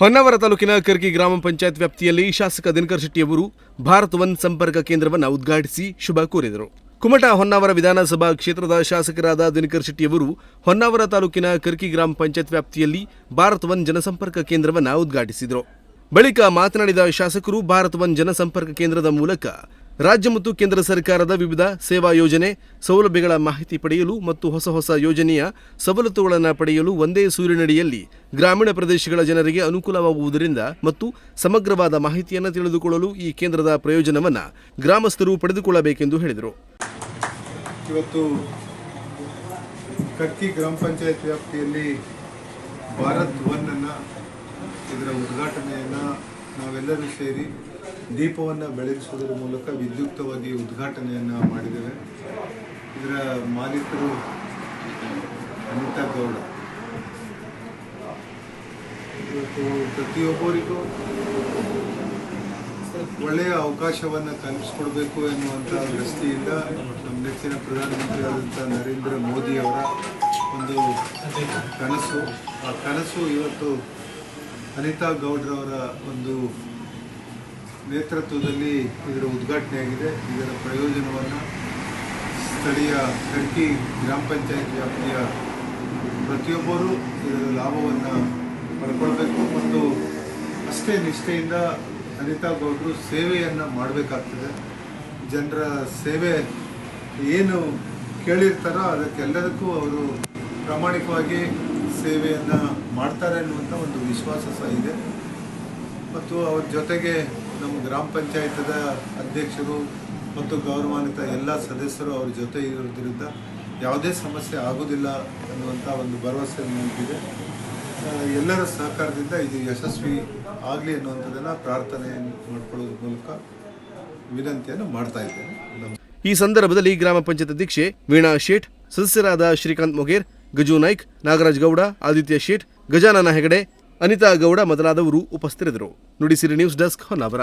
ಹೊನ್ನಾವರ ತಾಲೂಕಿನ ಕರ್ಕಿ ಗ್ರಾಮ ಪಂಚಾಯತ್ ವ್ಯಾಪ್ತಿಯಲ್ಲಿ ಶಾಸಕ ದಿನಕರ್ ಶೆಟ್ಟಿಯವರು ಭಾರತ್ ಒನ್ ಸಂಪರ್ಕ ಕೇಂದ್ರವನ್ನು ಉದ್ಘಾಟಿಸಿ ಶುಭ ಕೋರಿದರು. ಕುಮಟಾ ಹೊನ್ನಾವರ ವಿಧಾನಸಭಾ ಕ್ಷೇತ್ರದ ಶಾಸಕರಾದ ದಿನಕರ್ ಶೆಟ್ಟಿಯವರು ಹೊನ್ನಾವರ ತಾಲೂಕಿನ ಕರ್ಕಿ ಗ್ರಾಮ ಪಂಚಾಯತ್ ವ್ಯಾಪ್ತಿಯಲ್ಲಿ ಭಾರತ್ ಒನ್ ಜನಸಂಪರ್ಕ ಕೇಂದ್ರವನ್ನು ಉದ್ಘಾಟಿಸಿದರು. ಬಳಿಕ ಮಾತನಾಡಿದ ಶಾಸಕರು ಭಾರತ್ ಒನ್ ಜನಸಂಪರ್ಕ ಕೇಂದ್ರದ ಮೂಲಕ ರಾಜ್ಯ ಮತ್ತು ಕೇಂದ್ರ ಸರ್ಕಾರದ ವಿವಿಧ ಸೇವಾ ಯೋಜನೆ, ಸೌಲಭ್ಯಗಳ ಮಾಹಿತಿ ಪಡೆಯಲು ಮತ್ತು ಹೊಸ ಹೊಸ ಯೋಜನೆಯ ಸವಲತ್ತುಗಳನ್ನು ಪಡೆಯಲು ಒಂದೇ ಸೂರಿನಡಿಯಲ್ಲಿ ಗ್ರಾಮೀಣ ಪ್ರದೇಶಗಳ ಜನರಿಗೆ ಅನುಕೂಲವಾಗುವುದರಿಂದ ಮತ್ತು ಸಮಗ್ರವಾದ ಮಾಹಿತಿಯನ್ನು ತಿಳಿದುಕೊಳ್ಳಲು ಈ ಕೇಂದ್ರದ ಪ್ರಯೋಜನವನ್ನು ಗ್ರಾಮಸ್ಥರು ಪಡೆದುಕೊಳ್ಳಬೇಕೆಂದು ಹೇಳಿದರು. ಇವತ್ತು ಕರ್ಕಿ ಗ್ರಾಮ ಪಂಚಾಯತ್ ವ್ಯಾಪ್ತಿಯಲ್ಲಿ ಭಾರತ್ ಒನ್ ಇದರ ಉದ್ಘಾಟನೆಯನ್ನು ನಾವೆಲ್ಲರೂ ಸೇರಿ ದೀಪವನ್ನು ಬೆಳಗಿಸುವುದರ ಮೂಲಕ ವಿದ್ಯುಕ್ತವಾಗಿ ಉದ್ಘಾಟನೆಯನ್ನು ಮಾಡಿದ್ದೇವೆ. ಇದರ ಮಾಲೀಕರು ಅನಿತಾ ಗೌಡ. ಇವತ್ತು ಪ್ರತಿಯೊಬ್ಬರಿಗೂ ಒಳ್ಳೆಯ ಅವಕಾಶವನ್ನು ಕಲ್ಪಿಸ್ಕೊಡ್ಬೇಕು ಎನ್ನುವಂಥ ದೃಷ್ಟಿಯಿಂದ ನಮ್ಮ ನೆಚ್ಚಿನ ಪ್ರಧಾನಮಂತ್ರಿಯಾದಂಥ ನರೇಂದ್ರ ಮೋದಿ ಅವರ ಒಂದು ಕನಸು. ಆ ಕನಸು ಇವತ್ತು ಅನಿತಾ ಗೌಡ್ರವರ ಒಂದು ನೇತೃತ್ವದಲ್ಲಿ ಇದರ ಉದ್ಘಾಟನೆಯಾಗಿದೆ ಇದರ ಪ್ರಯೋಜನವನ್ನು ಸ್ಥಳೀಯ ಕಡ್ಕಿ ಗ್ರಾಮ ಪಂಚಾಯತ್ ವ್ಯಾಪ್ತಿಯ ಪ್ರತಿಯೊಬ್ಬರೂ ಇದರ ಲಾಭವನ್ನು ಪಡ್ಕೊಳ್ಬೇಕು ಮತ್ತು ಅಷ್ಟೇ ನಿಷ್ಠೆಯಿಂದ ಅನಿತಾ ಗೌಡರು ಸೇವೆಯನ್ನು ಮಾಡಬೇಕಾಗ್ತದೆ. ಜನರ ಸೇವೆ ಏನು ಕೇಳಿರ್ತಾರೋ ಅದಕ್ಕೆಲ್ಲದಕ್ಕೂ ಅವರು ಪ್ರಾಮಾಣಿಕವಾಗಿ ಸೇವೆಯನ್ನು ಮಾಡ್ತಾರೆ ಅನ್ನುವಂಥ ಒಂದು ವಿಶ್ವಾಸ ಸಹ ಇದೆ. ಮತ್ತು ಅವ್ರ ಜೊತೆಗೆ ನಮ್ಮ ಗ್ರಾಮ ಪಂಚಾಯತದ ಅಧ್ಯಕ್ಷರು ಮತ್ತು ಗೌರವಾನ್ವಿತ ಎಲ್ಲ ಸದಸ್ಯರು ಅವ್ರ ಜೊತೆ ಇರೋದ್ರಿಂದ ಯಾವುದೇ ಸಮಸ್ಯೆ ಆಗೋದಿಲ್ಲ ಅನ್ನುವಂಥ ಒಂದು ಭರವಸೆ ನನಗಿದೆ. ಎಲ್ಲರ ಸಹಕಾರದಿಂದ ಇದು ಯಶಸ್ವಿ ಆಗಲಿ ಅನ್ನುವಂಥದ್ದನ್ನು ಪ್ರಾರ್ಥನೆ ಮಾಡ್ಕೊಳ್ಳೋದ್ರ ಮೂಲಕ ವಿನಂತಿಯನ್ನು ಮಾಡ್ತಾ ಈ ಸಂದರ್ಭದಲ್ಲಿ ಗ್ರಾಮ ಪಂಚಾಯತ್ ಅಧ್ಯಕ್ಷೆ ವೀಣಾ ಶೇಠ್ ಸದಸ್ಯರಾದ ಶ್ರೀಕಾಂತ್ ಮೊಗೇರ್, ಗಜು ನಾಯ್ಕ್, ನಾಗರಾಜ್ ಗೌಡ, ಆದಿತ್ಯ ಶೇಠ್ ಗಜಾನನ ಹೆಗಡೆ ಅನಿತಾ ಗೌಡ ಮೊದಲಾದವರು ಉಪಸ್ಥಿತರಿದ್ದರು. Nudisiri news desk Honnavar.